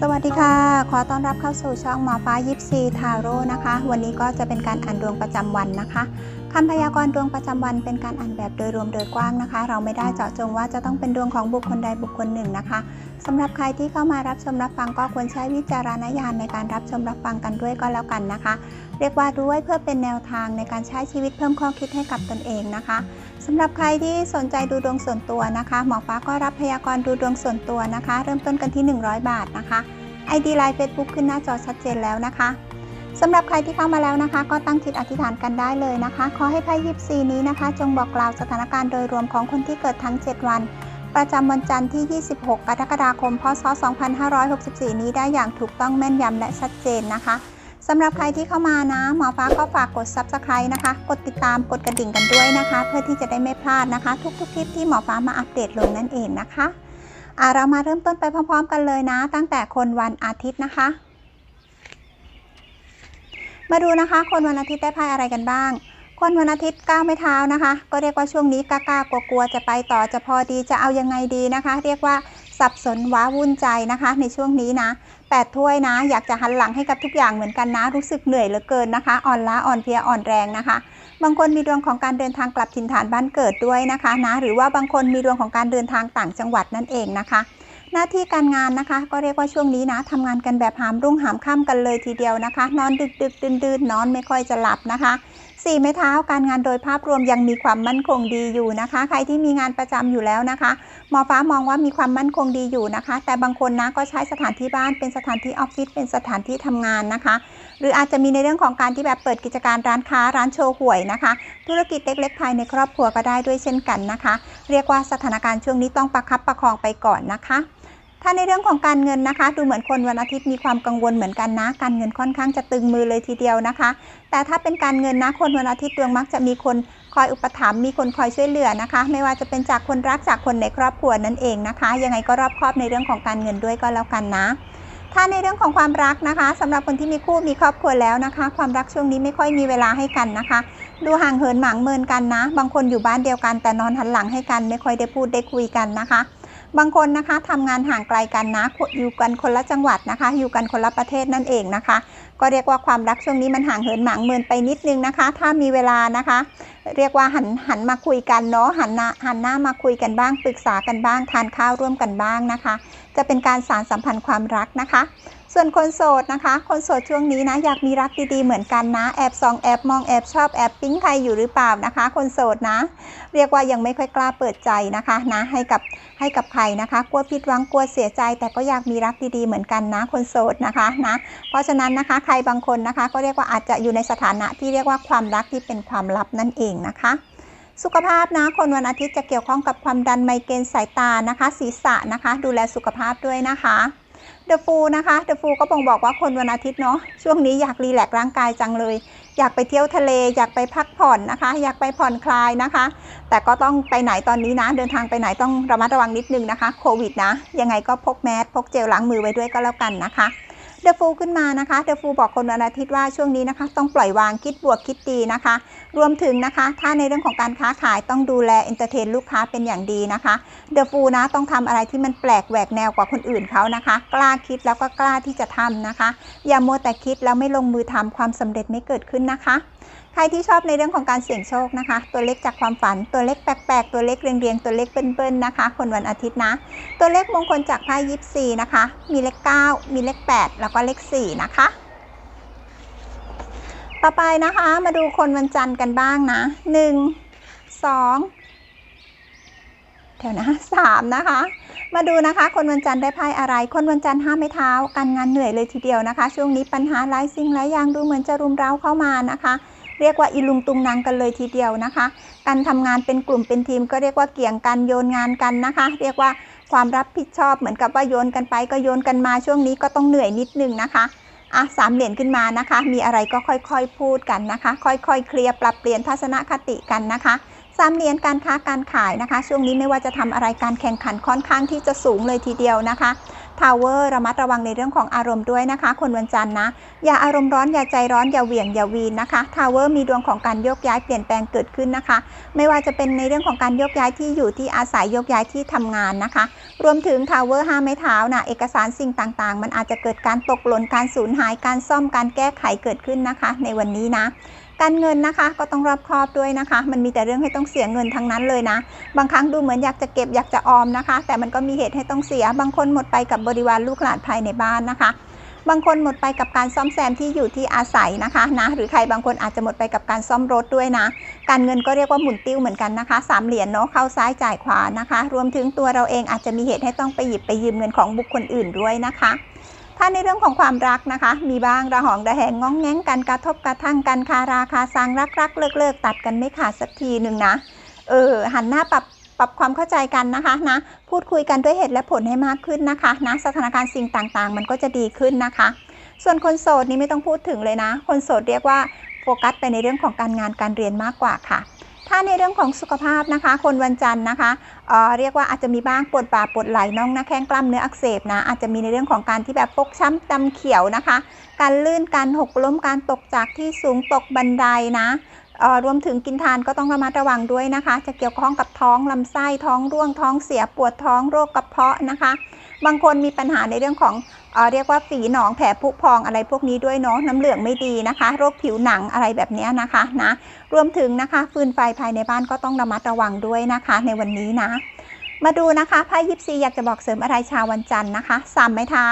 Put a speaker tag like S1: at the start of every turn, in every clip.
S1: สวัสดีค่ะ ขอต้อนรับเข้าสู่ช่องหมอฟ้ายิปซีทาโร่นะคะ วันนี้ก็จะเป็นการอ่านดวงประจำวันนะคะคำพยากรณ์ดวงประจำวันเป็นการอ่านแบบโดยรวมโดยกว้างนะคะ เราไม่ได้เจาะจงว่าจะต้องเป็นดวงของบุคคลใดบุคคลหนึ่งนะคะสำหรับใครที่เข้ามารับชมรับฟังก็ควรใช้วิจารณญาณในการรับชมรับฟังกันด้วยก็แล้วกันนะคะ เรียกว่าด้วยเพื่อเป็นแนวทางในการใช้ชีวิตเพิ่มข้อคิดให้กับตนเองนะคะ สำหรับใครที่สนใจดูดวงส่วนตัวนะคะ หมอฟ้าก็รับพยากรณ์ดูดวงส่วนตัวนะคะ เริ่มต้นกันที่ 100 บาทนะคะ ID ไลน์ Facebook ขึ้นหน้าจอชัดเจนแล้วนะคะสำหรับใครที่เข้ามาแล้วนะคะ ก็ตั้งจิตอธิษฐานกันได้เลยนะคะ ขอให้ไพ่ยิปซีนี้นะคะ จงบอกกล่าวสถานการณ์โดยรวมของคนที่เกิดทั้ง 7 วัน ประจำวันจันทร์ที่ 26 กรกฎาคม พศ 2564 นี้ได้อย่างถูกต้องแม่นยำและชัดเจนนะคะ สำหรับใครที่เข้ามานะหมอฟ้าก็ฝากกด Subscribe นะคะ กดติดตามกดกระดิ่งกันด้วยนะคะ เพื่อที่จะได้ไม่พลาดนะคะ ทุกๆคลิปที่หมอฟ้ามาอัปเดตลงนั่นเองนะคะอะเรามาเริ่มต้นไปพร้อมๆ กันเลยนะ ตั้งแต่คนวันอาทิตย์นะคะ มาดูนะคะ คนวันอาทิตย์ได้ไพ่อะไรกันบ้าง คนวันอาทิตย์ก้าวไม่เท้านะคะ ก็เรียกว่าช่วงนี้กล้าๆกลัวๆจะไปต่อจะพอดีจะเอายังไงดีนะคะ เรียกว่าสับสนว้าวุ่นใจนะคะ ในช่วงนี้นะ 8 ถ้วยนะ อยากจะหันหลังให้กับทุกอย่างเหมือนกันนะ รู้สึกเหนื่อยเหลือเกินนะคะ อ่อนล้าอ่อนเพลียอ่อนแรงนะคะ บางคนมีดวงของการเดินทางกลับถิ่นฐานบ้านเกิดด้วยนะคะนะ หรือว่าบางคนมีดวงของการเดินทางต่างจังหวัดนั่นเองนะคะ หน้าที่การงานนะคะ ก็เรียกว่าช่วงนี้นะทำงานกันแบบหามรุ่งหามค่ำกันเลยทีเดียวนะคะ นอนดึกดึกดื่นดื่นนอนไม่ค่อยจะหลับนะคะสี่ไม้เท้าการงานโดยภาพรวมยังมีความมั่นคงดีอยู่นะคะ ใครที่มีงานประจำอยู่แล้วนะคะหมอฟ้ามองว่ามีความมั่นคงดีอยู่นะคะ แต่บางคนนะก็ใช้สถานที่บ้านเป็นสถานที่ออฟฟิศเป็นสถานที่ทำงานนะคะ หรืออาจจะมีในเรื่องของการที่แบบเปิดกิจการร้านค้าร้านโชว์หวยนะคะ ธุรกิจเล็กๆภายในครอบครัวก็ได้ด้วยเช่นกันนะคะ เรียกว่าสถานการณ์ช่วงนี้ต้องประคับประคองไปก่อนนะคะถ้าในเรื่องของการเงินนะคะ ดูเหมือนคนวันอาทิตย์มีความกังวลเหมือนกันนะ การเงินค่อนข้างจะตึงมือเลยทีเดียวนะคะ แต่ถ้าเป็นการเงินนะคนวันอาทิตย์ดวงมักจะมีคนคอยอุปถัมภ์มีคนคอยช่วยเหลือนะคะ ไม่ว่าจะเป็นจากคนรักจากคนในครอบครัวนั่นเองนะคะ ยังไงก็รอบคอบในเรื่องของการเงินด้วยก็แล้วกันนะ ถ้าในเรื่องของความรักนะคะสำหรับคนที่มีคู่มีครอบครัวแล้วนะคะ ความรักช่วงนี้ไม่ค่อยมีเวลาให้กันนะคะ ดูห่างเหินหมางเมินกันนะ บางคนอยู่บ้านเดียวกัน แต่นอนหันหลังให้กัน ไม่ค่อยได้พูดได้คุยกันนะคะ บางคนนะคะทำงานห่างไกลกันนะ อยู่กันคนละจังหวัดนะคะ อยู่กันคนละประเทศนั่นเองนะคะ ก็เรียกว่าความรักช่วงนี้มันห่างเหินหมางเมินไปนิดนึงนะคะ ถ้ามีเวลานะคะ เรียกว่าหันหันมาคุยกันเนาะหันหน้าหันหน้ามาคุยกันบ้างปรึกษากันบ้างทานข้าวร่วมกันบ้างนะคะ จะเป็นการสารสัมพันธ์ความรักนะคะ ส่วนคนโสดนะคะ คนโสดช่วงนี้นะอยากมีรักดีๆเหมือนกันนะ แอบส่องแอบมองแอบชอบแอบปิ๊งใครอยู่หรือเปล่านะคะ คนโสดนะ เรียกว่ายังไม่ค่อยกล้าเปิดใจนะคะนะให้กับให้กับใครนะคะกลัวผิดหวังกลัวเสียใจ แต่ก็อยากมีรักดีๆเหมือนกันนะ คนโสดนะคะนะเพราะฉะนั้นนะคะใครบางคนนะคะ ก็เรียกว่าอาจจะอยู่ในสถานะที่เรียกว่าความรักที่เป็นความลับนั่นเองนะคะ สุขภาพนะ คนวันอาทิตย์จะเกี่ยวข้องกับความดันไมเกรนสายตานะคะ ศีรษะนะคะ ดูแลสุขภาพด้วยนะคะเดอะฟูนะคะเดอะฟูก็บ่งบอกว่าคนวันอาทิตย์เนาะช่วงนี้อยากรีแลกร่างกายจังเลย อยากไปเที่ยวทะเล อยากไปพักผ่อนนะคะ อยากไปผ่อนคลายนะคะ แต่ก็ต้องไปไหนตอนนี้นะ เดินทางไปไหนต้องระมัดระวังนิดนึงนะคะโควิดนะ ยังไงก็พกแมสพกเจลล้างมือไว้ด้วยก็แล้วกันนะคะ เดอะฟูขึ้นมานะคะเดอะฟูบอกคนวันอาทิตย์ว่าช่วงนี้นะคะ ต้องปล่อยวางคิดบวกคิดดีนะคะ รวมถึงนะคะ ถ้าในเรื่องของการค้าขายต้องดูแลเอนเตอร์เทนลูกค้าเป็นอย่างดีนะคะเดอะฟูนะต้องทำอะไรที่มันแปลกแหวกแนวกว่าคนอื่นเขานะคะ กล้าคิดแล้วก็กล้าที่จะทำนะคะ อย่ามัวแต่คิดแล้วไม่ลงมือทำความสำเร็จไม่เกิดขึ้นนะคะ ใครที่ชอบในเรื่องของการเสี่ยงโชคนะคะ ตัวเลขจากความฝันตัวเลขแปลกๆ ตัวเลขเรียงๆ ตัวเลขเบิ้ลๆนะคะ คนวันอาทิตย์นะ ตัวเลขมงคลจากไพ่ยิปซีนะคะ มีเลข 9 มีเลข 8 แล้วก็เลข 4 นะคะ ต่อไปนะคะมาดูคนวันจันทร์กันบ้างนะ 1 2เดี๋ยวนะ3นะคะมาดูนะคะ คนวันจันทร์ได้ไพ่อะไร คนวันจันทร์ห้ามไม่เท้า การงานเหนื่อยเลยทีเดียวนะคะ ช่วงนี้ปัญหาหลายสิ่งหลายอย่างดูเหมือนจะรุมเร้าเข้ามานะคะ เรียกว่าอีลุงตุงนางกันเลยทีเดียวนะคะ การทำงานเป็นกลุ่มเป็นทีมก็เรียกว่าเกี่ยงกันโยนงานกันนะคะ เรียกว่าความรับผิดชอบเหมือนกับว่าโยนกันไปก็โยนกันมาช่วงนี้ก็ต้องเหนื่อยนิดนึงนะคะอะสามเหรียญขึ้นมานะคะ มีอะไรก็ค่อยๆพูดกันนะคะ ค่อยๆ เคลียร์ปรับเปลี่ยนทัศนคติกันนะคะสามเหรียญการค้าการขายนะคะ ช่วงนี้ไม่ว่าจะทำอะไรการแข่งขันค่อนข้างที่จะสูงเลยทีเดียวนะคะ ทาวเวอร์ระมัดระวังในเรื่องของอารมณ์ด้วยนะคะ คนวันจันทร์นะ อย่าอารมณ์ร้อนอย่าใจร้อนอย่าเหวี่ยงอย่าวีนนะคะทาวเวอร์มีดวงของการโยกย้ายเปลี่ยนแปลงเกิดขึ้นนะคะ ไม่ว่าจะเป็นในเรื่องของการโยกย้ายที่อยู่ที่อาศัยโยกย้ายที่ทำงานนะคะรรวมถึงทาวเวอร์ห้าไม้เท้านะเอกสารสิ่งต่างๆ มันอาจจะเกิดการตกหล่นการสูญหายการซ่อมการแก้ไขเกิดขึ้นนะคะ ในวันนี้นะ การเงินนะคะก็ต้องรอบคอบด้วยนะคะ มันมีแต่เรื่องให้ต้องเสียเงินทั้งนั้นเลยนะ บางครั้งดูเหมือนอยากจะเก็บอยากจะออมนะคะ แต่มันก็มีเหตุให้ต้องเสีย บางคนหมดไปกับบริวารลูกหลานภายในบ้านนะคะบางคนหมดไปกับการซ่อมแซมที่อยู่ที่อาศัยนะคะนะหรือใครบางคนอาจจะหมดไปกับการซ่อมรถด้วยนะ การเงินก็เรียกว่าหมุนติ้วเหมือนกันนะคะสามเหรียญเนาะเข้าซ้ายจ่ายขวานะคะ รวมถึงตัวเราเองอาจจะมีเหตุให้ต้องไปหยิบไปยืมเงินของบุคคลอื่นด้วยนะคะ ถ้าในเรื่องของความรักนะคะ มีบ้างระหองระแหงง้องแง้งกันกระทบกระทั่งกันคาราคาซังรักรักเลิกเลิกตัดกันไม่ขาดสักทีหนึ่งนะเออหันหน้าปรับปรับความเข้าใจกันนะคะนะพูดคุยกันด้วยเหตุและผลให้มากขึ้นนะคะนะสถานการณ์สิ่งต่างๆ มันก็จะดีขึ้นนะคะ ส่วนคนโสดนี่ไม่ต้องพูดถึงเลยนะ คนโสดเรียกว่าโฟกัสไปในเรื่องของการงานการเรียนมากกว่าค่ะ ถ้าในเรื่องของสุขภาพนะคะ คนวันจันทร์นะคะเเรียกว่าอาจจะมีบ้างปวดบ่าปวดไหล่น่องน้าแข้งกล้ามเนื้ออักเสบนะอาจจะมีในเรื่องของการที่แบบฟกช้ำดำเขียวนะคะ การลื่นการหกล้มการตกจากที่สูงตกบันไดนะรวมถึงกินทานก็ต้องระมัดระวังด้วยนะคะ จะเกี่ยวข้องกับท้องลำไส้ท้องร่วงท้องเสียปวดท้องโรคกระเพาะนะคะ บางคนมีปัญหาในเรื่องของเออเรียกว่าฝีหนองแผลผุพองอะไรพวกนี้ด้วยเนาะน้ำเหลืองไม่ดีนะคะ โรคผิวหนังอะไรแบบนี้นะคะนะรวมถึงนะคะฟืนไฟภายในบ้านก็ต้องระมัดระวังด้วยนะคะ ในวันนี้นะ มาดูนะคะไพ่ยิปซีอยากจะบอกเสริมอะไรชาววันจันทร์นะคะสามไม้เท้า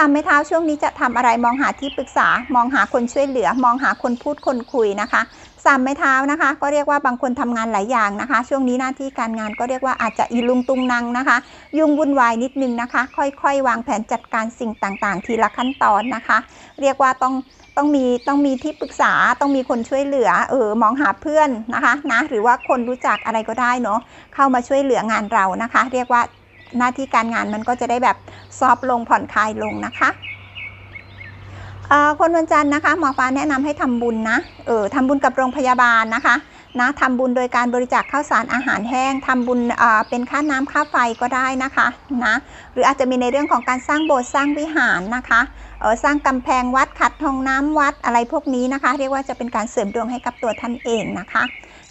S1: สามไม้เท้าช่วงนี้จะทำอะไรมองหาที่ปรึกษามองหาคนช่วยเหลือ มองหาคนพูดคนคุยนะคะสามไม้เท้านะคะ ก็เรียกว่าบางคนทำงานหลายอย่างนะคะ ช่วงนี้หน้าที่การงานก็เรียกว่าอาจจะอีลุงตุงนังนะคะ ยุ่งวุ่นวายนิดนึงนะคะ ค่อยๆ วางแผนจัดการสิ่งต่างๆ ทีละขั้นตอนนะคะ เรียกว่าต้องต้องมีต้องมีที่ปรึกษาต้องมีคนช่วยเหลือเออมองหาเพื่อนนะคะนะหรือว่าคนรู้จักอะไรก็ได้เนาะเข้ามาช่วยเหลืองานเรานะคะ เรียกว่า หน้าที่การงานมันก็จะได้แบบซอฟลงผ่อนคลายลงนะคะอ่อคนวันจันทร์นะคะหมอฟ้าแนะนำให้ทำบุญนะเออทำบุญกับโรงพยาบาลนะคะนะทำบุญโดยการบริจาคข้าวสารอาหารแห้งทำบุญเอ่อเป็นค่าน้ำค่าไฟก็ได้นะคะนะหรืออาจจะมีในเรื่องของการสร้างโบสถ์สร้างวิหารนะคะเออสร้างกำแพงวัดขัดทองน้ำวัดอะไรพวกนี้นะคะ เรียกว่าจะเป็นการเสริมดวงให้กับตัวท่านเองนะคะ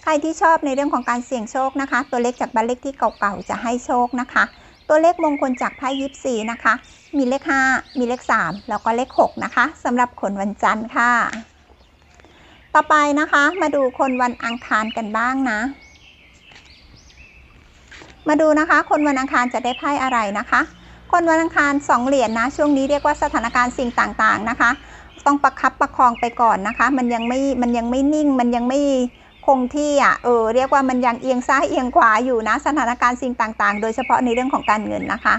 S1: ใครที่ชอบในเรื่องของการเสี่ยงโชคนะคะ ตัวเลขจากบ้านเลขที่เก่าๆจะให้โชคนะคะ ตัวเลขมงคลจากไพ่ยิปซีนะคะ มีเลข 5 มีเลข 3 แล้วก็เลข 6 นะคะสำหรับคนวันจันทร์ค่ะ ต่อไปนะคะ มาดูคนวันอังคารกันบ้างนะ มาดูนะคะ คนวันอังคารจะได้ไพ่อะไรนะคะ คนวันอังคาร 2 เหรียญนะช่วงนี้เรียกว่าสถานการณ์สิ่งต่างๆนะคะ ต้องประคับประคองไปก่อนนะคะ มันยังไม่มันยังไม่นิ่งมันยังไม่ คงที่อะเออเรียกว่ามันยังเอียงซ้ายเอียงขวาอยู่นะ สถานการณ์สิ่งต่างๆ โดยเฉพาะในเรื่องของการเงินนะคะ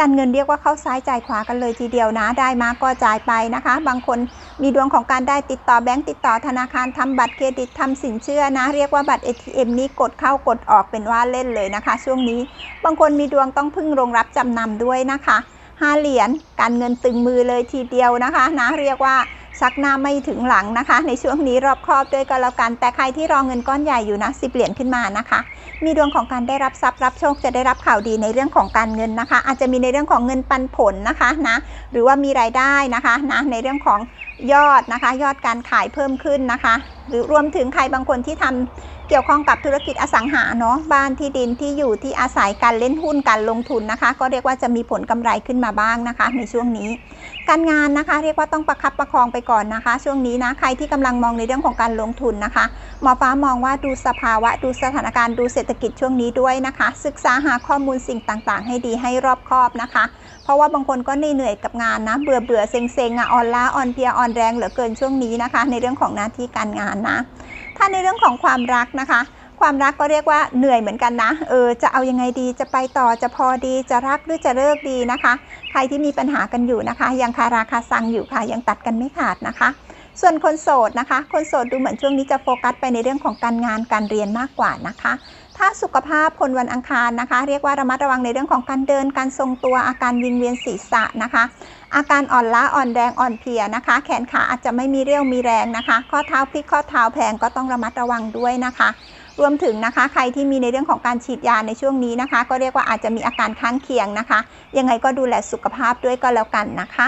S1: การเงินเรียกว่าเข้าซ้ายจ่ายขวากันเลยทีเดียวนะ ได้มาก็จ่ายไปนะคะ บางคนมีดวงของการได้ติดต่อแบงก์ติดต่อธนาคารทำบัตรเครดิตทำสินเชื่อนะ เรียกว่าบัตร ATM นี้กดเข้ากดออกเป็นว่าเล่นเลยนะคะ ช่วงนี้ บางคนมีดวงต้องพึ่งโรงรับจำนำด้วยนะคะห้าเหรียญการเงินตึงมือเลยทีเดียวนะคะนะเรียกว่า ซักหน้าไม่ถึงหลังนะคะ ในช่วงนี้รอบครอบด้วยก็แล้วกัน แต่ใครที่รอเงินก้อนใหญ่อยู่นะสิบเหรียญขึ้นมานะคะ มีดวงของการได้รับทรัพย์รับโชคจะได้รับข่าวดีในเรื่องของการเงินนะคะ อาจจะมีในเรื่องของเงินปันผลนะคะนะหรือว่ามีรายได้นะคะนะในเรื่องของยอดนะคะ ยอดการขายเพิ่มขึ้นนะคะหรือรวมถึงใครบางคนที่ทำเกี่ยวข้องกับธุรกิจอสังหาเนาะบ้านที่ดินที่อยู่ที่อาศัยการเล่นหุ้นการลงทุนนะคะ ก็เรียกว่าจะมีผลกำไรขึ้นมาบ้างนะคะ ในช่วงนี้ การงานนะคะ เรียกว่าต้องประคับประคองไปก่อนนะคะ ช่วงนี้นะใครที่กำลังมองในเรื่องของการลงทุนนะคะหมอฟ้ามองว่าดูสภาวะดูสถานการณ์ดูเศรษฐกิจช่วงนี้ด้วยนะคะ ศึกษาหาข้อมูลสิ่งต่างๆ ให้ดีให้รอบคอบนะคะ เพราะว่าบางคนก็เหนื่อยกับงานนะเบื่อเบื่อเซ็งเซ็งอะออนล้าอ่อนเพียอ่อนแรงเหลือเกินช่วงนี้นะคะ ในเรื่องของหน้าที่การงานนะ ถ้าในเรื่องของความรักนะคะ ความรักก็เรียกว่าเหนื่อยเหมือนกันนะ เออ จะเอายังไงดี จะไปต่อ จะพอดี จะรักหรือจะเลิกดีนะคะ ใครที่มีปัญหากันอยู่นะคะ ยังคาราคาซังอยู่ค่ะ ยังตัดกันไม่ขาดนะคะ ส่วนคนโสดนะคะ คนโสดดูเหมือนช่วงนี้จะโฟกัสไปในเรื่องของการงานการเรียนมากกว่านะคะ ถ้าสุขภาพคนวันอังคารนะคะ เรียกว่าระมัดระวังในเรื่องของการเดินการทรงตัวอาการวิงเวียนศีรษะนะคะ อาการอ่อนล้าอ่อนแรงอ่อนเพลียนะคะ แขนขาอาจจะไม่มีเรี่ยวมีแรงนะคะ ข้อเท้าพลิกข้อเท้าแพงก็ต้องระมัดระวังด้วยนะคะรวมถึงนะคะ ใครที่มีในเรื่องของการฉีดยาในช่วงนี้นะคะ ก็เรียกว่าอาจจะมีอาการข้างเคียงนะคะ ยังไงก็ดูแลสุขภาพด้วยก็แล้วกันนะคะ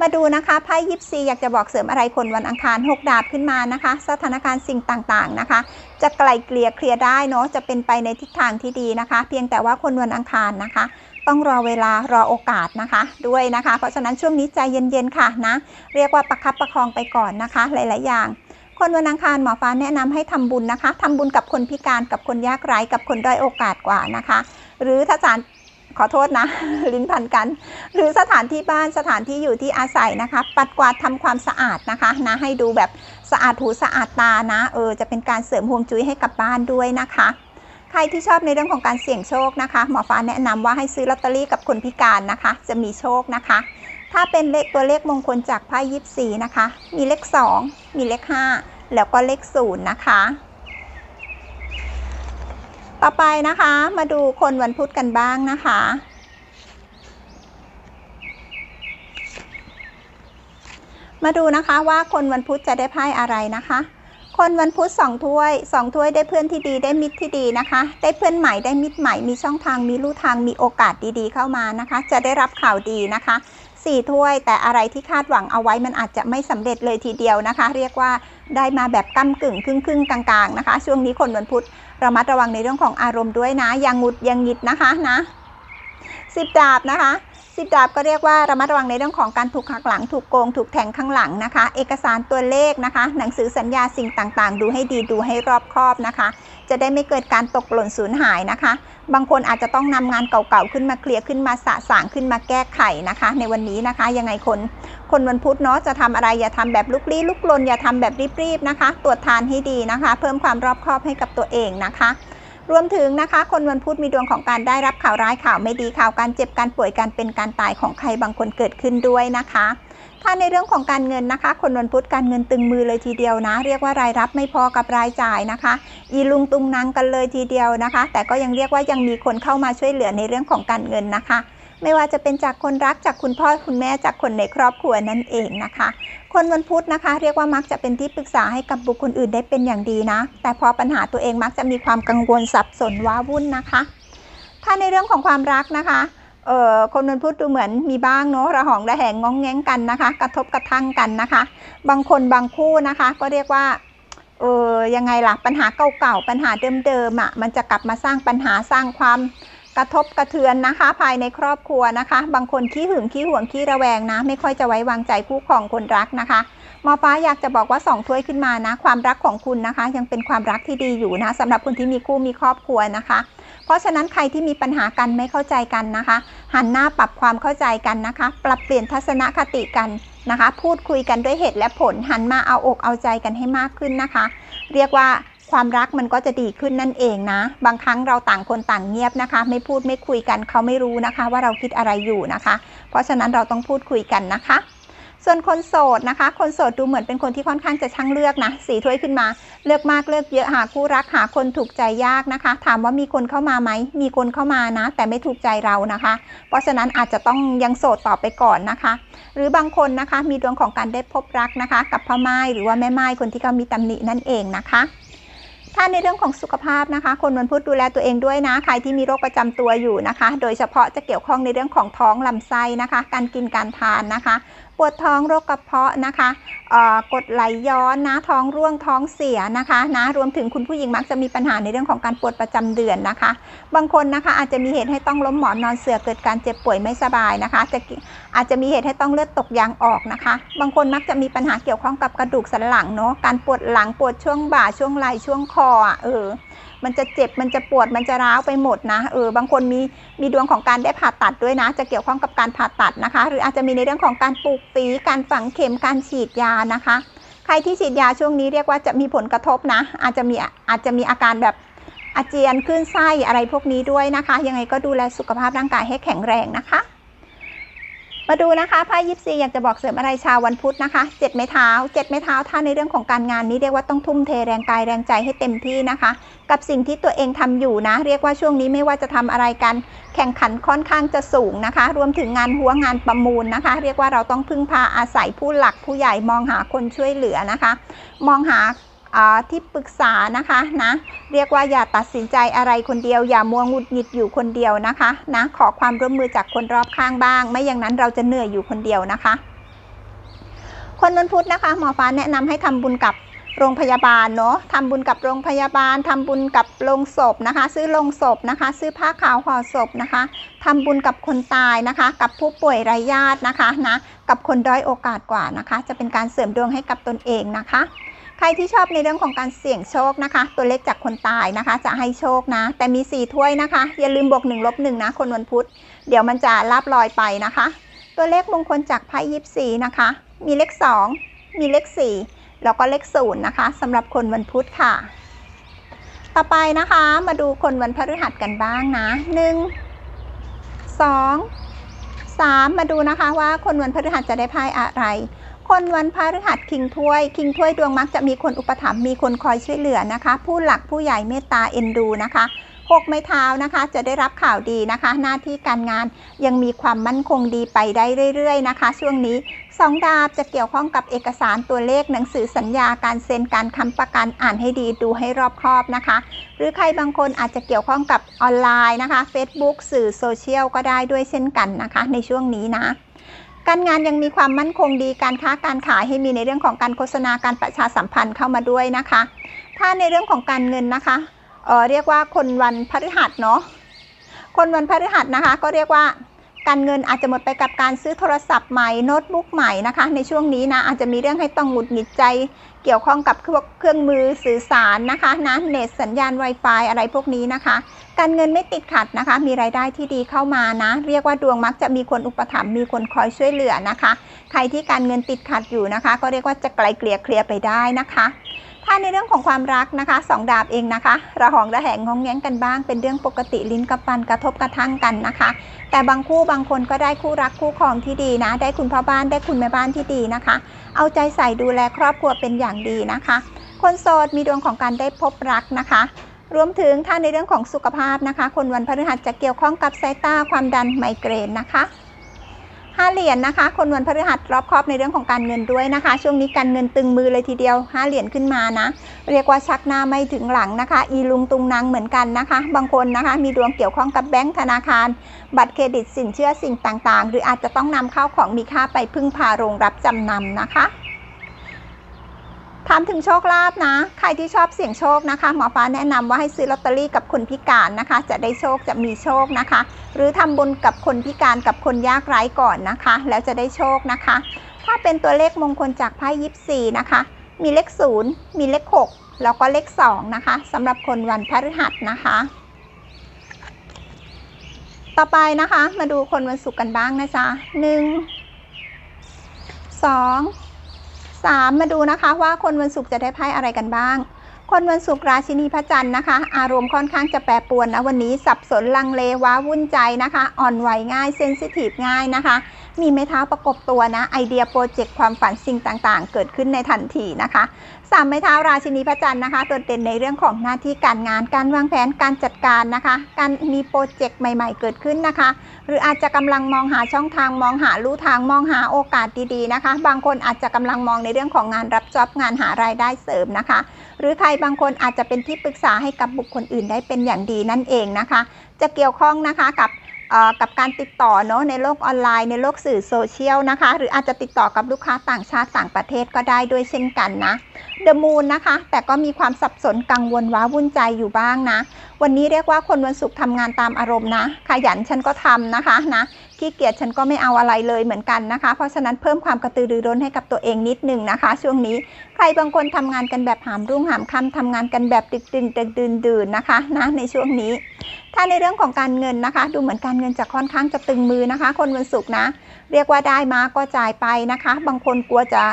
S1: มาดูนะคะไพ่ยิปซีอยากจะบอกเสริมอะไรคนวันอังคาร 6 ดาบขึ้นมานะคะ สถานการณ์สิ่งต่างๆนะคะ จะไกลเกลี่ยเคลียร์ได้เนาะจะเป็นไปในทิศทางที่ดีนะคะ เพียงแต่ว่าคนวันอังคารนะคะ ต้องรอเวลารอโอกาสนะคะ ด้วยนะคะ เพราะฉะนั้นช่วงนี้ใจเย็นๆค่ะนะเรียกว่าประคับประคองไปก่อนนะคะ หลายๆอย่างคนวันอังคารหมอฟ้าแนะนำให้ทำบุญนะคะทำบุญกับคนพิการกับคนยากไร้กับคนด้อยโอกาสกว่านะคะ หรือถ้าสาร ขอโทษนะ ลิ้นพันกัน หรือสถานที่บ้านสถานที่อยู่ที่อาศัยนะคะ ปัดกวาดทำความสะอาดนะคะนะให้ดูแบบสะอาดหูสะอาดตานะเออจะเป็นการเสริมฮวงจุ้ยให้กับบ้านด้วยนะคะ ใครที่ชอบในเรื่องของการเสี่ยงโชคนะคะ หมอฟ้าแนะนำว่าให้ซื้อลอตเตอรี่กับคนพิการนะคะ จะมีโชคนะคะ ถ้าเป็นเลขตัวเลขมงคลจากไพ่ยิปซีนะคะ มีเลข 2 มีเลข 5 แล้วก็เลข0นะคะ ต่อไปนะคะมาดูคนวันพุธกันบ้างนะคะ มาดูนะคะว่าคนวันพุธจะได้ไพ่อะไรนะคะ คนวันพุธสองถ้วยสองถ้วยได้เพื่อนที่ดีได้มิตรที่ดีนะคะ ได้เพื่อนใหม่ได้มิตรใหม่มีช่องทางมีลู่ทางมีโอกาสดีๆเข้ามานะคะ จะได้รับข่าวดีนะคะ สี่ถ้วย แต่อะไรที่คาดหวังเอาไว้มันอาจจะไม่สำเร็จเลยทีเดียวนะคะ เรียกว่าได้มาแบบก้ากึ่งครึ่งครึ่งกลางๆนะคะ ช่วงนี้คนวันพุธระมัดระวังในเรื่องของอารมณ์ด้วยนะอย่างงุดอย่างหงิดนะคะนะสิบดาบนะคะสิบดาบก็เรียกว่าระมัดระวังในเรื่องของการถูกหักหลังถูกโกง ถูกแทงข้างหลังนะคะ เอกสารตัวเลขนะคะ หนังสือสัญญาสิ่งต่างๆ ดูให้ดีดูให้รอบคอบนะคะ จะได้ไม่เกิดการตกหล่นสูญหายนะคะ บางคนอาจจะต้องนำงานเก่าๆขึ้นมาเคลียร์ขึ้นมาสะสางขึ้นมาแก้ไขนะคะ ในวันนี้นะคะยังไงคนคนวันพุธเนาะจะทำอะไรอย่าทำแบบลุกลี้ลุกลนอย่าทำแบบรีบๆนะคะ ตรวจทานให้ดีนะคะ เพิ่มความรอบคอบให้กับตัวเองนะคะ รวมถึงนะคะ คนวันพุธมีดวงของการได้รับข่าวร้ายข่าวไม่ดีข่าวการเจ็บการป่วยการเป็นการตายของใครบางคนเกิดขึ้นด้วยนะคะถ้าในเรื่องของการเงินนะคะ คนวันพุธการเงินตึงมือเลยทีเดียวนะ เรียกว่ารายรับไม่พอกับรายจ่ายนะคะ อีลุงตุงนางกันเลยทีเดียวนะคะ แต่ก็ยังเรียกว่ายังมีคนเข้ามาช่วยเหลือในเรื่องของการเงินนะคะ ไม่ว่าจะเป็นจากคนรักจากคุณพ่อคุณแม่จากคนในครอบครัวนั่นเองนะคะ คนวันพุธนะคะ เรียกว่ามักจะเป็นที่ปรึกษาให้กับบุคคลอื่นได้เป็นอย่างดีนะ แต่พอปัญหาตัวเองมักจะมีความกังวลสับสนว้าวุ่นนะคะ ถ้าในเรื่องของความรักนะคะเอ่อคนวันพุธดูเหมือนมีบ้างเนาะระหองระแหงงองแงงกันนะคะ กระทบกระทั่งกันนะคะ บางคนบางคู่นะคะ ก็เรียกว่าเออยังไงล่ะปัญหาเก่าๆปัญหาเดิมๆอะมันจะกลับมาสร้างปัญหาสร้างความ กระทบกระเทือนนะคะ ภายในครอบครัวนะคะ บางคนขี้หึงขี้หวงขี้ระแวงนะ ไม่ค่อยจะไว้วางใจคู่ครองคนรักนะคะหมอฟ้าอยากจะบอกว่าสองถ้วยขึ้นมานะ ความรักของคุณนะคะ ยังเป็นความรักที่ดีอยู่นะสำหรับคนที่มีคู่มีครอบครัวนะคะ เพราะฉะนั้นใครที่มีปัญหากันไม่เข้าใจกันนะคะ หันหน้าปรับความเข้าใจกันนะคะ ปรับเปลี่ยนทัศนคติกันนะคะ พูดคุยกันด้วยเหตุและผลหันมาเอาอกเอาใจกันให้มากขึ้นนะคะ เรียกว่า ความรักมันก็จะดีขึ้นนั่นเองนะ บางครั้งเราต่างคนต่างเงียบนะคะ ไม่พูดไม่คุยกันเขาไม่รู้นะคะ ว่าเราคิดอะไรอยู่นะคะ เพราะฉะนั้นเราต้องพูดคุยกันนะคะ ส่วนคนโสดนะคะ คนโสดดูเหมือนเป็นคนที่ค่อนข้างจะช่างเลือกนะสีถ้วยขึ้นมา เลือกมากเลือกเยอะหาคู่รักหาคนถูกใจยากนะคะ ถามว่ามีคนเข้ามาไหมมีคนเข้ามานะ แต่ไม่ถูกใจเรานะคะ เพราะฉะนั้นอาจจะต้องยังโสดต่อไปก่อนนะคะหรือบางคนนะคะมีดวงของการได้พบรักนะคะ กับพ่อไม้หรือว่าแม่ไม้คนที่เขามีตำหนินั่นเองนะคะ ถ้าในเรื่องของสุขภาพนะคะ คนวันพุธดูแลตัวเองด้วยนะ ใครที่มีโรคประจำตัวอยู่นะคะ โดยเฉพาะจะเกี่ยวข้องในเรื่องของท้องลำไส้นะคะ การกินการทานนะคะ ปวดท้องโรคกระเพาะนะคะเอ่อกดไหลย้อนนะท้องร่วงท้องเสียนะคะนะรวมถึงคุณผู้หญิงมักจะมีปัญหาในเรื่องของการปวดประจำเดือนนะคะ บางคนนะคะอาจจะมีเหตุให้ต้องล้มหมอนนอนเสือเกิดการเจ็บป่วยไม่สบายนะคะ จะกิ อาจจะมีเหตุให้ต้องเลือดตกยางออกนะคะ บางคนมักจะมีปัญหาเกี่ยวข้องกับกระดูกสันหลังเนาะ การปวดหลังปวดช่วงบ่าช่วงไหล่ช่วงคออะเออ มันจะเจ็บมันจะปวดมันจะร้าวไปหมดนะ เออ บางคนมีมีดวงของการได้ผ่าตัดด้วยนะ จะเกี่ยวข้องกับการผ่าตัดนะคะ หรืออาจจะมีในเรื่องของการปลูกฝีการฝังเข็มการฉีดยานะคะ ใครที่ฉีดยาช่วงนี้เรียกว่าจะมีผลกระทบนะ อาจจะมีอาจจะมีอาการแบบอาเจียนคลื่นไส้อะไรพวกนี้ด้วยนะคะ ยังไงก็ดูแลสุขภาพร่างกายให้แข็งแรงนะคะ มาดูนะคะไพ่ยิปซีอยากจะบอกเสริมอะไรชาววันพุธนะคะเจ็ดไม้เท้าเจ็ดไม้เท้าถ้าในเรื่องของการงานนี้เรียกว่าต้องทุ่มเทแรงกายแรงใจให้เต็มที่นะคะ กับสิ่งที่ตัวเองทำอยู่นะ เรียกว่าช่วงนี้ไม่ว่าจะทำอะไรกัน แข่งขันค่อนข้างจะสูงนะคะ รวมถึงงานหัวงานประมูลนะคะ เรียกว่าเราต้องพึ่งพาอาศัยผู้หลักผู้ใหญ่มองหาคนช่วยเหลือนะคะ มองหา ที่ปรึกษานะคะนะเรียกว่าอย่าตัดสินใจอะไรคนเดียว อย่ามัวงุดหงิดอยู่คนเดียวนะคะนะขอความร่วมมือจากคนรอบข้างบ้าง ไม่อย่างนั้นเราจะเหนื่อยอยู่คนเดียวนะคะ คนวันพุธนะคะ หมอฟ้าแนะนำให้ทำบุญกับโรงพยาบาลเนาะทำบุญกับโรงพยาบาลทำบุญกับโรงศพนะคะ ซื้อโรงศพนะคะ ซื้อผ้าขาวห่อศพนะคะทำบุญกับคนตายนะคะ กับผู้ป่วยไร้ญาตินะคะนะกับคนด้อยโอกาสกว่านะคะ จะเป็นการเสริมดวงให้กับตนเองนะคะ รที่ชอบในเรื่องของการเสี่ยงโชคนะคะ ตัวเลขจากคนตายนะคะ จะให้โชคนะ แต่มี 4 ถ้วยนะคะ อย่าลืมบวก1ลบ1นะ คนวันพุธ เดี๋ยวมันจะลาบลอยไปนะคะ ตัวเลขมงคลจากไพ่ยิปซีนะคะ มีเลข 2 มีเลข 4 แล้วก็เลข0นะคะสำหรับคนวันพุธค่ะ ต่อไปนะคะมาดูคนวันพฤหัสกันบ้างนะ1 2 3มาดูนะคะว่าคนวันพฤหัสจะได้ไพ่อะไร คนวันพฤหัสคิงถ้วย คิงถ้วยดวงมักจะมีคนอุปถัมภ์มีคนคอยช่วยเหลือนะคะ ผู้หลักผู้ใหญ่เมตตาเอ็นดูนะคะหกไม้เท้านะคะ จะได้รับข่าวดีนะคะ หน้าที่การงานยังมีความมั่นคงดีไปได้เรื่อยๆนะคะ ช่วงนี้สองดาบจะเกี่ยวข้องกับเอกสารตัวเลขหนังสือสัญญาการเซ็นการค้ำประกันอ่านให้ดีดูให้รอบคอบนะคะ หรือใครบางคนอาจจะเกี่ยวข้องกับออนไลน์นะคะ Facebook สื่อโซเชียลก็ได้ด้วยเช่นกันนะคะ ในช่วงนี้นะ การงานยังมีความมั่นคงดีการค้าการขายให้มีในเรื่องของการโฆษณาการประชาสัมพันธ์เข้ามาด้วยนะคะ ถ้าในเรื่องของการเงินนะคะเออเรียกว่าคนวันพฤหัสเนาะคนวันพฤหัสนะคะ ก็เรียกว่าการเงินอาจจะหมดไปกับการซื้อโทรศัพท์ใหม่โน้ตบุ๊กใหม่นะคะ ในช่วงนี้นะอาจจะมีเรื่องให้ต้องหงุดหงิดใจ เกี่ยวข้องกับเครื่องมือสื่อสารนะคะนะเน็ตสัญญาณ Wi-Fi อะไรพวกนี้นะคะ การเงินไม่ติดขัดนะคะ มีรายได้ที่ดีเข้ามานะ เรียกว่าดวงมักจะมีคนอุปถัมภ์มีคนคอยช่วยเหลือนะคะ ใครที่การเงินติดขัดอยู่นะคะ ก็เรียกว่าจะไกลเกลี่ยเคลียร์ไปได้นะคะ ถ้าในเรื่องของความรักนะคะสองดาบเองนะคะ ระหองระแหงงองแง้งกันบ้าง เป็นเรื่องปกติลิ้นกับฟันกระทบกระทั่งกันนะคะ แต่บางคู่บางคนก็ได้คู่รักคู่ครองที่ดีนะ ได้คุณพ่อบ้านได้คุณแม่บ้านที่ดีนะคะ เอาใจใส่ดูแลครอบครัวเป็นอย่างดีนะคะ คนโสดมีดวงของการได้พบรักนะคะรวมถึงถ้าในเรื่องของสุขภาพนะคะ คนวันพฤหัสจะเกี่ยวข้องกับสายตาความดันไมเกรนนะคะ ห้าเหรียญนะคะ คนวันพฤหัสรอบครอบในเรื่องของการเงินด้วยนะคะ ช่วงนี้การเงินตึงมือเลยทีเดียวห้าเหรียญขึ้นมานะ เรียกว่าชักหน้าไม่ถึงหลังนะคะ อีลุงตุงนางเหมือนกันนะคะ บางคนนะคะ มีดวงเกี่ยวข้องกับแบงก์ธนาคาร บัตรเครดิตสินเชื่อสิ่งต่างๆ หรืออาจจะต้องนำเข้าของมีค่าไปพึ่งพาโรงรับจำนำนะคะ ถามถึงโชคลาภนะ ใครที่ชอบเสี่ยงโชคนะคะ หมอฟ้าแนะนำว่าให้ซื้อลอตเตอรี่กับคนพิการนะคะ จะได้โชคจะมีโชคนะคะ หรือทำบุญกับคนพิการกับคนยากไร้ก่อนนะคะ แล้วจะได้โชคนะคะ ถ้าเป็นตัวเลขมงคลจากไพ่ยิปซีนะคะ มีเลข0มีเลข6แล้วก็เลข2นะคะสำหรับคนวันพฤหัสนะคะ ต่อไปนะคะ มาดูคนวันศุกร์กันบ้างนะจ๊ะหนึ่งสอง สามมาดูนะคะว่าคนวันศุกร์จะได้ไพ่อะไรกันบ้าง คนวันศุกร์ราชินีพระจันทร์นะคะ อารมณ์ค่อนข้างจะแปรปรวนนะวันนี้สับสนลังเลว้าวุ่นใจนะคะ อ่อนไหวง่ายเซนซิทีฟง่ายนะคะ มีไม้เท้าประกบตัวนะไอเดียโปรเจกต์ความฝันสิ่งต่างๆ เกิดขึ้นในทันทีนะคะ สามไม้เท้าราชินีพระจันทร์นะคะโดดเด่นในเรื่องของหน้าที่การงานการวางแผนการจัดการนะคะ การมีโปรเจกต์ใหม่ ๆ เกิดขึ้นนะคะ หรืออาจจะกำลังมองหาช่องทางมองหาลู่ทางมองหาโอกาสดีๆนะคะ บางคนอาจจะกำลังมองในเรื่องของงานรับจ็อบงานหารายได้เสริมนะคะ หรือใครบางคนอาจจะเป็นที่ปรึกษาให้กับบุคคลอื่นได้เป็นอย่างดีนั่นเองนะคะ จะเกี่ยวข้องนะคะกับ กับการติดต่อเนาะในโลกออนไลน์ในโลกสื่อโซเชียลนะคะ หรืออาจจะติดต่อกับลูกค้าต่างชาติต่างประเทศก็ได้ด้วยเช่นกันนะเดอะมูนนะคะ แต่ก็มีความสับสนกังวลว้าวุ่นใจอยู่บ้างนะ วันนี้เรียกว่าคนวันศุกร์ทำงานตามอารมณ์นะ ขยันฉันก็ทำนะคะนะขี้เกียจฉันก็ไม่เอาอะไรเลยเหมือนกันนะคะ เพราะฉะนั้นเพิ่มความกระตือรือร้นให้กับตัวเองนิดหนึ่งนะคะ ช่วงนี้ใครบางคนทำงานกันแบบหามรุ่งหามค่ำทำงานกันแบบดึกดื่นดึกดื่นดื่นนะคะนะในช่วงนี้ ถ้าในเรื่องของการเงินนะคะ ดูเหมือนการเงินจะค่อนข้างจะตึงมือนะคะ คนวันศุกร์นะ เรียกว่าได้มาก็จ่ายไปนะคะ บางคนกลัวจะ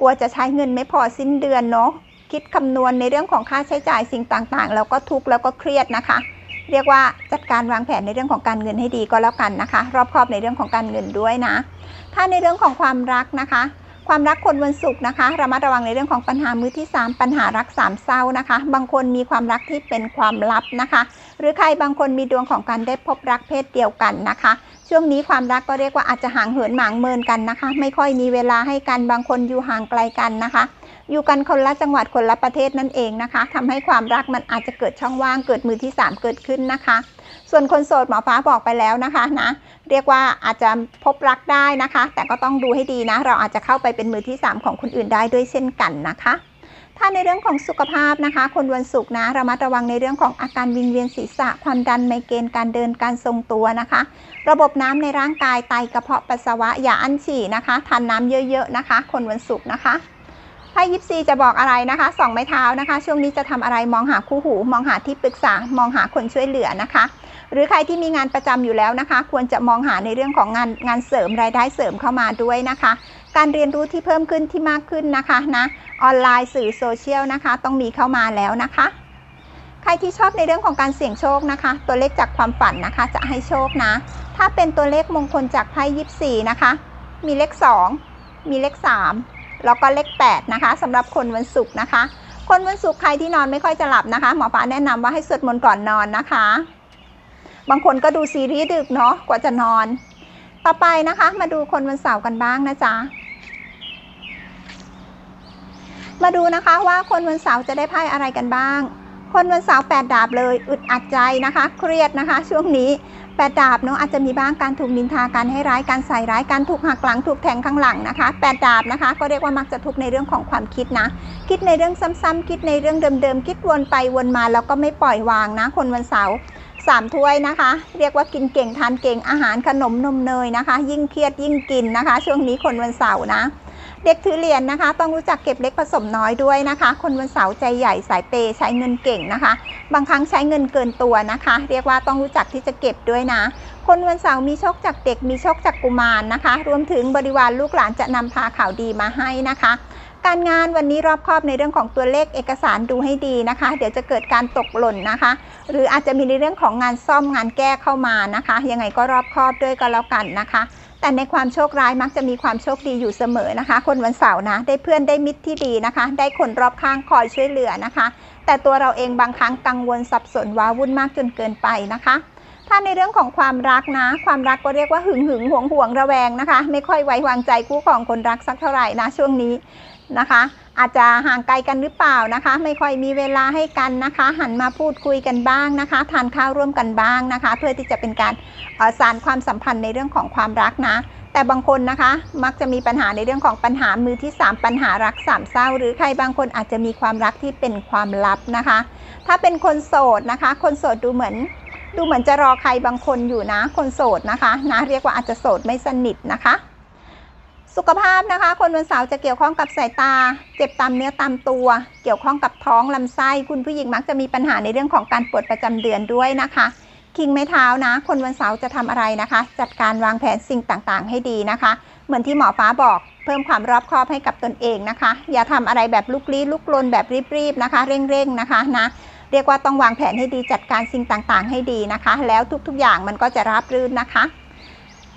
S1: กลัวจะใช้เงินไม่พอสิ้นเดือนเนาะคิดคำนวณในเรื่องของค่าใช้จ่ายสิ่งต่างๆ แล้วก็ทุกข์แล้วก็เครียดนะคะ เรียกว่าจัดการวางแผนในเรื่องของการเงินให้ดีก็แล้วกันนะคะ รอบคอบในเรื่องของการเงินด้วยนะ ถ้าในเรื่องของความรักนะคะ ความรักคนวันศุกร์นะคะระมัดระวังในเรื่องของปัญหามือที่ 3 ปัญหารักสามเศร้านะคะ บางคนมีความรักที่เป็นความลับนะคะ หรือใครบางคนมีดวงของการได้พบรักเพศเดียวกันนะคะ ช่วงนี้ความรักก็เรียกว่าอาจจะห่างเหินหมางเมินกันนะคะ ไม่ค่อยมีเวลาให้กันบางคนอยู่ห่างไกลกันนะคะ อยู่กันคนละจังหวัดคนละประเทศนั่นเองนะคะทำให้ความรักมันอาจจะเกิดช่องว่างเกิดมือที่ 3 เกิดขึ้นนะคะ ส่วนคนโสดหมอฟ้าบอกไปแล้วนะคะนะเรียกว่าอาจจะพบรักได้นะคะ แต่ก็ต้องดูให้ดีนะ เราอาจจะเข้าไปเป็นมือที่ 3 ของคนอื่นได้ด้วยเช่นกันนะคะถ้าในเรื่องของสุขภาพนะคะ คนวันศุกร์นะระมัดระวังในเรื่องของอาการวิงเวียนศีรษะ ความดันไมเกรนการเดินการทรงตัวนะคะ ระบบน้ำในร่างกายไตกระเพาะปัสสาวะอย่าอั้นฉี่นะคะทานน้ำเยอะๆนะคะ คนวันศุกร์นะคะ ไพ่ยิปซีจะบอกอะไรนะคะสองไม้เท้านะคะ ช่วงนี้จะทำอะไรมองหาคู่หู มองหาที่ปรึกษามองหาคนช่วยเหลือนะคะ หรือใครที่มีงานประจำอยู่แล้วนะคะ ควรจะมองหาในเรื่องของงานงานเสริมรายได้เสริมเข้ามาด้วยนะคะ การเรียนรู้ที่เพิ่มขึ้นที่มากขึ้นนะคะนะออนไลน์สื่อโซเชียลนะคะ ต้องมีเข้ามาแล้วนะคะ ใครที่ชอบในเรื่องของการเสี่ยงโชคนะคะ ตัวเลขจากความฝันนะคะ จะให้โชคนะ ถ้าเป็นตัวเลขมงคลจากไพ่ยิปซีนะคะ มีเลข 2 มีเลข 3 แล้วก็เลข8นะคะสำหรับคนวันศุกร์นะคะ คนวันศุกร์ใครที่นอนไม่ค่อยจะหลับนะคะหมอฟ้าแนะนำว่าให้สวดมนต์ก่อนนอนนะคะ บางคนก็ดูซีรีส์ดึกเนาะกว่าจะนอน ต่อไปนะคะมาดูคนวันเสาร์กันบ้างนะจ๊ะมาดูนะคะว่าคนวันเสาร์จะได้ไพ่อะไรกันบ้าง คนวันเสาร์แปดดาบเลย อึดอัดใจนะคะ เครียดนะคะ ช่วงนี้ แปดดาบเนาะอาจจะมีบ้างการถูกนินทาการให้ร้ายการใส่ร้ายการถูกหักหลังถูกแทงข้างหลังนะคะแปดดาบนะคะ ก็เรียกว่ามักจะทุกในเรื่องของความคิดนะ คิดในเรื่องซ้ำๆคิดในเรื่องเดิมๆคิดวนไปวนมาแล้วก็ไม่ปล่อยวางนะ คนวันเสาร์สามถ้วยนะคะ เรียกว่ากินเก่งทานเก่งอาหารขนมนมเนยนะคะ ยิ่งเครียดยิ่งกินนะคะ ช่วงนี้คนวันเสาร์นะ เด็กถือเหรียญนะคะ ต้องรู้จักเก็บเล็กผสมน้อยด้วยนะคะ คนวันเสาร์ใจใหญ่สายเปย์ใช้เงินเก่งนะคะ บางครั้งใช้เงินเกินตัวนะคะ เรียกว่าต้องรู้จักที่จะเก็บด้วยนะ คนวันเสาร์มีโชคจากเด็กมีโชคจากกุมารนะคะ รวมถึงบริวารลูกหลานจะนำพาข่าวดีมาให้นะคะ การงานวันนี้รอบคอบในเรื่องของตัวเลขเอกสารดูให้ดีนะคะ เดี๋ยวจะเกิดการตกหล่นนะคะ หรืออาจจะมีในเรื่องของงานซ่อมงานแก้เข้ามานะคะ ยังไงก็รอบคอบด้วยก็แล้วกันนะคะ แต่ในความโชคร้ายมักจะมีความโชคดีอยู่เสมอนะคะ คนวันเสาร์นะ ได้เพื่อนได้มิตรที่ดีนะคะ ได้คนรอบข้างคอยช่วยเหลือนะคะ แต่ตัวเราเองบางครั้งกังวลสับสนว้าวุ่นมากจนเกินไปนะคะ ถ้าในเรื่องของความรักนะ ความรักก็เรียกว่าหึงหึงหวงหวงระแวงนะคะ ไม่ค่อยไว้วางใจคู่ของคนรักสักเท่าไหร่นะช่วงนี้นะคะ อาจจะห่างไกลกันหรือเปล่านะคะ ไม่ค่อยมีเวลาให้กันนะคะ หันมาพูดคุยกันบ้างนะคะ ทานข้าวร่วมกันบ้างนะคะ เพื่อที่จะเป็นการสานความสัมพันธ์ในเรื่องของความรักนะ แต่บางคนนะคะ มักจะมีปัญหาในเรื่องของปัญหามือที่ 3 ปัญหารักสามเศร้า หรือใครบางคนอาจจะมีความรักที่เป็นความลับนะคะ ถ้าเป็นคนโสดนะคะ คนโสดดูเหมือนดูเหมือนจะรอใครบางคนอยู่นะ คนโสดนะคะนะเรียกว่าอาจจะโสดไม่สนิทนะคะ สุขภาพนะคะ คนวันเสาร์จะเกี่ยวข้องกับสายตา เจ็บตามเนื้อตามตัว เกี่ยวข้องกับท้องลำไส้ คุณผู้หญิงมักจะมีปัญหาในเรื่องของการปวดประจำเดือนด้วยนะคะ คิงไม้เท้านะ คนวันเสาร์จะทำอะไรนะคะ จัดการวางแผนสิ่งต่างๆ ให้ดีนะคะ เหมือนที่หมอฟ้าบอกเพิ่มความรอบคอบให้กับตนเองนะคะ อย่าทำอะไรแบบลุกลี้ลุกลนแบบรีบๆนะคะ เร่งๆนะคะนะเรียกว่าต้องวางแผนให้ดีจัดการสิ่งต่างๆ ให้ดีนะคะ แล้วทุกๆอย่างมันก็จะราบรื่นนะคะ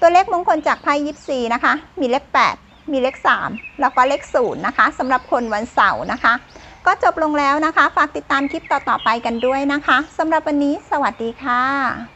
S1: ตัวเลขมงคลจากไพ่ยิปซีนะคะ มีเลข 8 มีเลข 3 แล้วก็เลข0นะคะสำหรับคนวันเสาร์นะคะ ก็จบลงแล้วนะคะ ฝากติดตามคลิปต่อๆไปกันด้วยนะคะสำหรับวันนี้ สวัสดีค่ะ